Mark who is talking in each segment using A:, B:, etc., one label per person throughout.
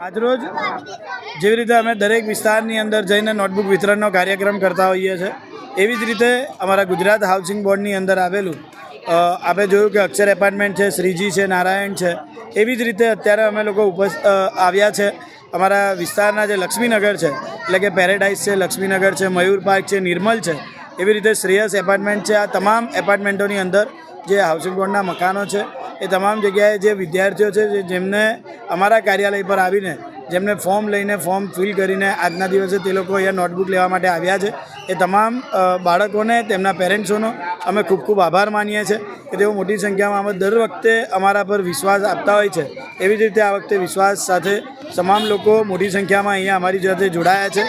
A: આજરોજ જેવી રીતે અમે દરેક વિસ્તારની અંદર જઈને નોટબુક વિતરણનો કાર્યક્રમ કરતા હોઈએ છીએ એવી જ રીતે અમારા ગુજરાત હાઉસિંગ બોર્ડની અંદર આવેલું આપણે જોયું કે અક્ષર એપાર્ટમેન્ટ છે, શ્રીજી છે, નારાયણ છે, એવી જ રીતે અત્યારે અમે લોકો ઉપસ આવ્યા છે. અમારા વિસ્તારના જે લક્ષ્મીનગર છે, એટલે કે પેરેડાઇઝ છે, લક્ષ્મીનગર છે, મયુર પાર્ક છે, નિર્મલ છે, એવી રીતે શ્રેયસ એપાર્ટમેન્ટ છે. આ તમામ એપાર્ટમેન્ટોની અંદર જે હાઉસિંગ બોર્ડના મકાનો છે એ તમામ જગ્યાએ જે વિદ્યાર્થીઓ છે, જે જેમને અમારા કાર્યાલય પર આવીને જેમને ફોર્મ લઈને ફોર્મ ફિલ કરીને આજના દિવસે તે લોકો અહીંયા નોટબુક લેવા માટે આવ્યા છે. એ તમામ બાળકોને, તેમના પેરેન્ટ્સોનો અમે ખૂબ ખૂબ આભાર માનીએ છીએ કે તેઓ મોટી સંખ્યામાં અમે દર વખતે અમારા પર વિશ્વાસ આપતા હોય છે. એવી જ રીતે આ વખતે વિશ્વાસ સાથે તમામ લોકો મોટી સંખ્યામાં અહીંયા અમારી સાથે જોડાયા છે.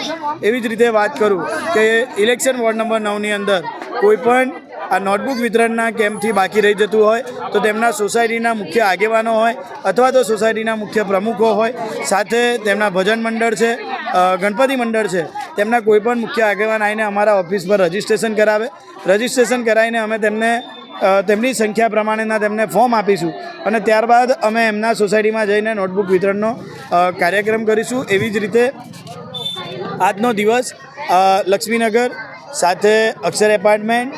A: એવી જ રીતે વાત કરું કે ઇલેક્શન વોર્ડ નંબર નવની અંદર કોઈ પણ આ નોટબુક વિતરણના કેમ્પથી બાકી રહી જતું હોય તો તેમના સોસાયટીના મુખ્ય આગેવાનો હોય અથવા તો સોસાયટીના મુખ્ય પ્રમુખો હોય. સાથે તેમના ભજન મંડળ છે ગણપતિ મંડળ છે. તેમના કોઈપણ મુખ્ય આગેવાન આવીને અમારા ઓફિસ પર રજિસ્ટ્રેશન કરાવે. રજિસ્ટ્રેશન કરાવીને અમે તેમને તેમની સંખ્યા પ્રમાણેના તેમને ફોર્મ આપીશું. અને ત્યારબાદ અમે એમના સોસાયટીમાં જઈને નોટબુક વિતરણનો કાર્યક્રમ કરીશું. એવી જ રીતે આજનો દિવસ લક્ષ્મીનગર, સાથે અક્ષર એપાર્ટમેન્ટ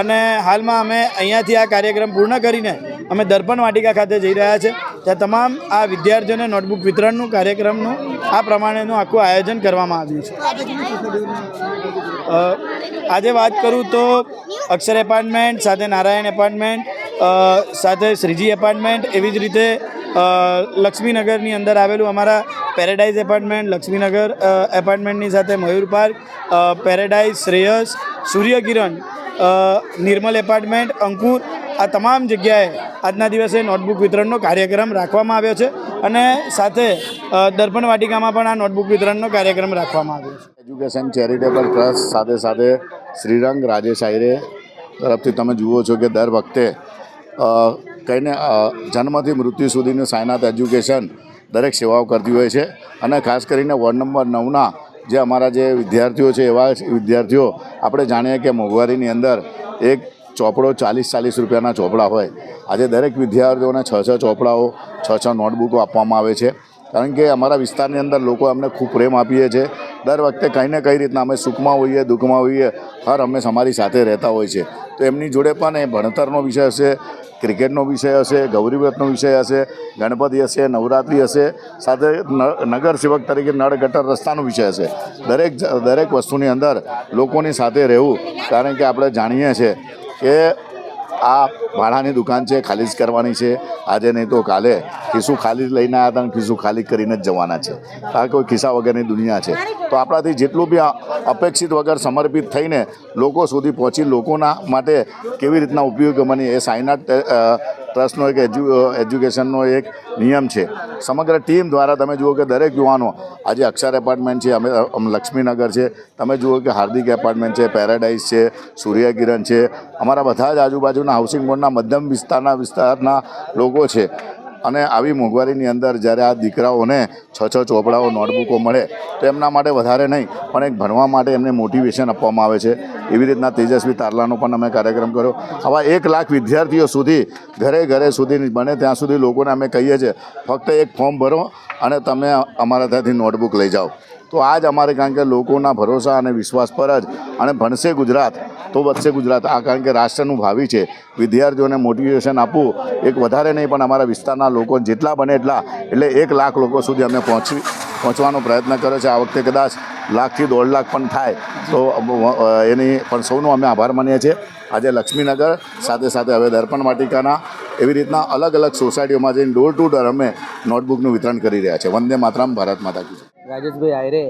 A: અને હાલમાં અમે અહીંયાથી આ કાર્યક્રમ પૂર્ણ કરીને અમે દર્પણ વાટિકા ખાતે જઈ રહ્યા છે. ત્યાં તમામ આ વિદ્યાર્થીઓને નોટબુક વિતરણનું, કાર્યક્રમનું, આ પ્રમાણેનું આખું આયોજન કરવામાં આવ્યું છે. આજે વાત કરું તો અક્ષર એપાર્ટમેન્ટ, સાથે નારાયણ એપાર્ટમેન્ટ સાથે શ્રીજી એપાર્ટમેન્ટ, એવી જ રીતે લક્ષ્મીનગરની અંદર આવેલું અમારા પેરેડાઇઝ એપાર્ટમેન્ટ, લક્ષ્મીનગર એપાર્ટમેન્ટની સાથે Mayur park paradise Shreyas, Suryakiran Nirmal apartment, Ankur, આ તમામ જગ્યાએ આજના દિવસે નોટબુક વિતરણનો કાર્યક્રમ રાખવામાં આવ્યો છે અને સાથે દર્પણ વાટિકામાં પણ આ નોટબુક વિતરણનો કાર્યક્રમ રાખવામાં આવ્યો છે.
B: એજ્યુકેશન ચેરિટેબલ ટ્રસ્ટ સાથે સાથે શ્રીરંગ રાજેશ આયરે તરફથી તમે જુઓ છો કે દર વખતે કહીને જન્મથી મૃત્યુ સુધીનું સાયનાથ એજ્યુકેશન દરેક સેવાઓ કરતી હોય છે અને ખાસ કરીને વોર્ડ નંબર નવના જે અમારા જે વિદ્યાર્થીઓ છે, એવા વિદ્યાર્થીઓ, આપણે જાણીએ કે મોંઘવારીની અંદર એક ચોપડો ચાલીસ ચાલીસ રૂપિયાના ચોપડા હોય. આજે દરેક વિદ્યાર્થીઓને છ છ ચોપડાઓ, છ છ નોટબુકો આપવામાં આવે છે. કારણ કે અમારા વિસ્તારની અંદર લોકો અમને ખૂબ પ્રેમ આપીએ છીએ દર વખતે કંઈ ને કઈ રીતના અમે સુખમાં હોઈએ, દુઃખમાં હોઈએ, હર હંમેશ અમારી સાથે રહેતા હોય છે. તો એમની જોડે પણ એ ભણતરનો વિષય હશે, ક્રિકેટનો વિષય હશે ગૌરીવ્રતનો વિષય હશે, ગણપતિ હશે, નવરાત્રિ હશે, સાથે નગર સેવક તરીકે નળ ગટર રસ્તાનો વિષય હશે. દરેક દરેક વસ્તુની અંદર લોકોની સાથે રહેવું કારણ કે આપણે જાણીએ છીએ કે આ ભાડાની દુકાન છે ખાલી જ કરવાની છે. આજે નહીં તો કાલે ખિસ્સું ખાલી જ લઈને આવ્યા હતા ખિસ્સું ખાલી કરીને જ જવાના છે. આ કોઈ ખિસ્સા વગરની દુનિયા છે. તો આપણાથી જેટલું બી અપેક્ષિત વગર સમર્પિત થઈને લોકો સુધી પહોંચી લોકોના માટે કેવી રીતના ઉપયોગ બની એ સાયનાથ અ, ટ્રસ્ટનો એક એજ્યુ એજ્યુકેશનનો એક નિયમ છે. સમગ્ર ટીમ દ્વારા તમે જુઓ કે દરેક યુવાનો, આજે અક્ષર એપાર્ટમેન્ટ છે, અમે લક્ષ્મીનગર છે, તમે જુઓ કે હાર્દિક એપાર્ટમેન્ટ છે પેરાડાઇઝ છે, સૂર્યકિરણ છે, અમારા બધા જ આજુબાજુના હાઉસિંગ બોર્ડના મધ્યમ વિસ્તારના વિસ્તારના લોકો છે. અને આવી મોંઘવારીની અંદર જ્યારે આ દીકરાઓને છ છ ચોપડાઓ, નોટબુકો મળે, તો એમના માટે વધારે નહીં, પણ એક ભણવા માટે એમને મોટિવેશન આપવામાં આવે છે. એવી રીતના તેજસ્વી તારલાનો પણ અમે કાર્યક્રમ કર્યો. આવા એક લાખ વિદ્યાર્થીઓ સુધી, ઘરે ઘરે સુધી બને ત્યાં સુધી લોકોને અમે કહીએ છીએ, ફક્ત એક ફોર્મ ભરો અને તમે અમારા ત્યાંથી નોટબુક લઈ જાઓ. તો આ જ અમારે કારણ કે લોકોના ભરોસા અને વિશ્વાસ પર જ અને ભણશે ગુજરાત, તો વધશે ગુજરાત. આ કારણ કે રાષ્ટ્રનું ભાવિ છે. વિદ્યાર્થીઓને મોટિવેશન આપવું એક વધારે નહીં, પણ અમારા વિસ્તારના લોકો જેટલા બને એટલા. એટલે એક લાખ લોકો સુધી અમે પહોંચી, પહોંચવાનો પ્રયત્ન કર્યો છે. આ વખતે કદાચ લાખથી દોઢ લાખ પણ થાય. તો એની પણ સૌનો અમે આભાર માનીએ છીએ. આજે લક્ષ્મીનગર, સાથે સાથે હવે દર્પણ વાટિકાના એવી રીતના અલગ અલગ સોસાયટીઓમાં જઈને ડોર ટુ ડોર અમે નોટબુકનું વિતરણ કરી રહ્યા છે. વંદે માતરમ, ભારત માતા કી.
C: રાજેશભાઈ આયરે,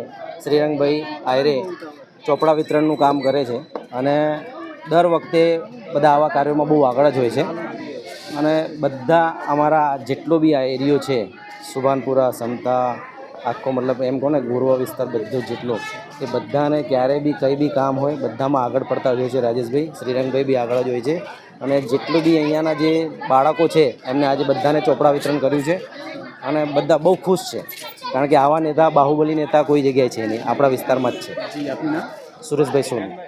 C: શ્રીરંગભાઈ આયરે ચોપડા વિતરણનું કામ કરે છે અને દર વખતે બધા આવા કાર્યોમાં બહુ આગળ જ હોય છે. અને બધા અમારા જેટલો બી આ એરિયો છે, સુભાનપુરા, સમતા, આખો મતલબ એમ કહો ને ગુરવ વિસ્તાર બધો જેટલો, એ બધાને ક્યારે બી કંઈ બી કામ હોય બધામાં આગળ પડતા હોય છે રાજેશભાઈ, શ્રીરંગભાઈ બી આગળ જ હોય છે. અને જેટલું બી અહીંયાના જે બાળકો છે, એમને આજે બધાને ચોપડા વિતરણ કર્યું છે. અને બધા બહુ ખુશ છે. કારણ કે આવા નેતા બાહુબલી નેતા કોઈ જગ્યાએ છે નહીં. આપણા વિસ્તારમાં જ છે. સુરેશભાઈ સોની.